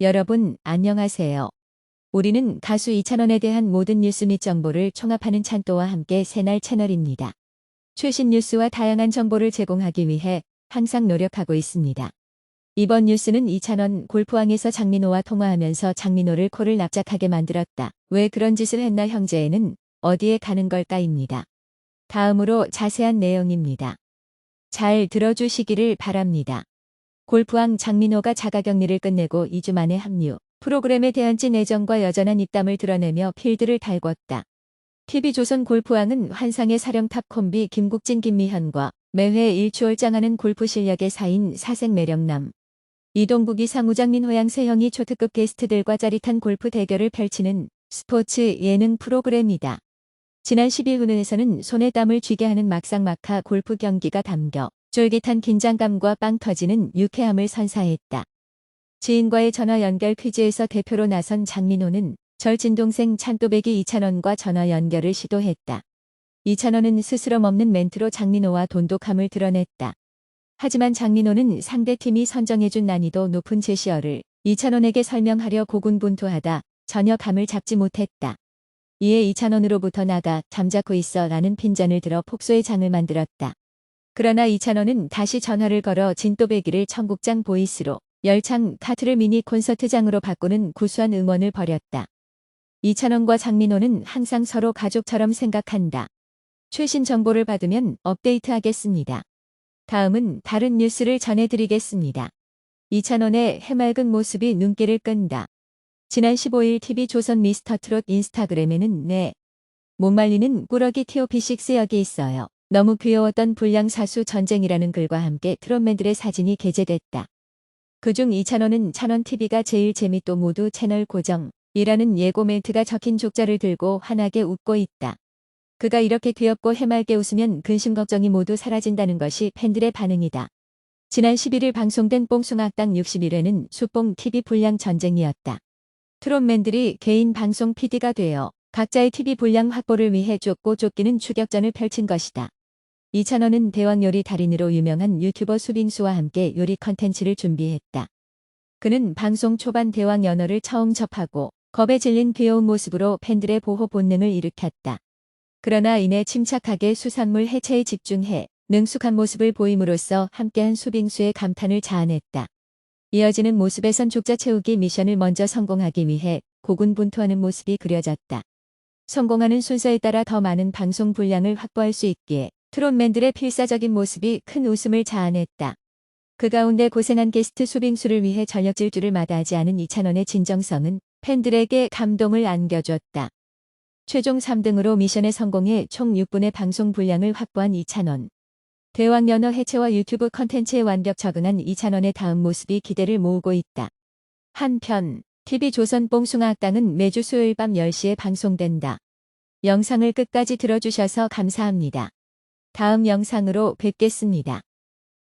여러분, 안녕하세요. 우리는 가수 이찬원에 대한 모든 뉴스 및 정보를 총합하는 찬또와 함께 새날 채널입니다. 최신 뉴스와 다양한 정보를 제공하기 위해 항상 노력하고 있습니다. 이번 뉴스는 이찬원 골프왕에서 장민호와 통화하면서 장민호를 코를 납작하게 만들었다. 왜 그런 짓을 했나 형제에는 어디에 가는 걸까입니다. 다음으로 자세한 내용입니다. 잘 들어주시기를 바랍니다. 골프왕 장민호가 자가격리를 끝내고 2주 만에 합류. 프로그램에 대한 찐 애정과 여전한 입담을 드러내며 필드를 달궜다. TV조선 골프왕은 환상의 사령탑 콤비 김국진 김미현과 매회 일추월장하는 골프 실력의 사인 사색 매력남. 이동국이 상우장민 호양 세형이 초특급 게스트들과 짜릿한 골프 대결을 펼치는 스포츠 예능 프로그램이다. 지난 12분에서는 손에 땀을 쥐게 하는 막상막하 골프 경기가 담겨 쫄깃한 긴장감과 빵 터지는 유쾌함을 선사했다. 지인과의 전화 연결 퀴즈에서 대표로 나선 장민호는 절친 동생 찬또배기 이찬원과 전화 연결을 시도했다. 이찬원은 스스럼 없는 멘트로 장민호와 돈독함을 드러냈다. 하지만 장민호는 상대팀이 선정해준 난이도 높은 제시어를 이찬원에게 설명하려 고군분투하다 전혀 감을 잡지 못했다. 이에 이찬원으로부터 나가 잠자코 있어 라는 핀잔을 들어 폭소의 장을 만들었다. 그러나 이찬원은 다시 전화를 걸어 진또배기를 청국장 보이스로 열창 카트를 미니 콘서트장으로 바꾸는 구수한 응원을 벌였다. 이찬원과 장민호는 항상 서로 가족처럼 생각한다. 최신 정보를 받으면 업데이트하겠습니다. 다음은 다른 뉴스를 전해드리겠습니다. 이찬원의 해맑은 모습이 눈길을 끈다. 지난 15일 TV조선 미스터트롯 인스타그램에는 네. 못 말리는 꾸러기 TOP6 여기 있어요. 너무 귀여웠던 불량사수 전쟁이라는 글과 함께 트롯맨들의 사진이 게재됐다. 그중 이찬원은 찬원TV가 제일 재밌도 모두 채널 고정 이라는 예고 멘트가 적힌 족자를 들고 환하게 웃고 있다. 그가 이렇게 귀엽고 해맑게 웃으면 근심 걱정이 모두 사라진다는 것이 팬들의 반응이다. 지난 11일 방송된 뽕숭악당 60일에는 수뽕 TV 불량 전쟁이었다. 트롯맨들이 개인 방송 PD가 되어 각자의 TV 분량 확보를 위해 쫓고 쫓기는 추격전을 펼친 것이다. 이찬원은 대왕 요리 달인으로 유명한 유튜버 수빙수와 함께 요리 컨텐츠를 준비했다. 그는 방송 초반 대왕 연어를 처음 접하고 겁에 질린 귀여운 모습으로 팬들의 보호 본능을 일으켰다. 그러나 이내 침착하게 수산물 해체에 집중해 능숙한 모습을 보임으로써 함께한 수빙수의 감탄을 자아냈다. 이어지는 모습에선 족자 채우기 미션을 먼저 성공하기 위해 고군분투하는 모습이 그려졌다. 성공하는 순서에 따라 더 많은 방송 분량을 확보할 수 있기에 트롯맨들의 필사적인 모습이 큰 웃음을 자아냈다. 그 가운데 고생한 게스트 수빙수를 위해 전력 질주를 마다하지 않은 이찬원의 진정성은 팬들에게 감동을 안겨줬다. 최종 3등으로 미션에 성공해 총 6분의 방송 분량을 확보한 이찬원. 대왕 연어 해체와 유튜브 컨텐츠에 완벽 적응한 이찬원의 다음 모습이 기대를 모으고 있다. 한편 TV조선 뽕숭아학당은 매주 수요일 밤 10시에 방송된다. 영상을 끝까지 들어주셔서 감사합니다. 다음 영상으로 뵙겠습니다.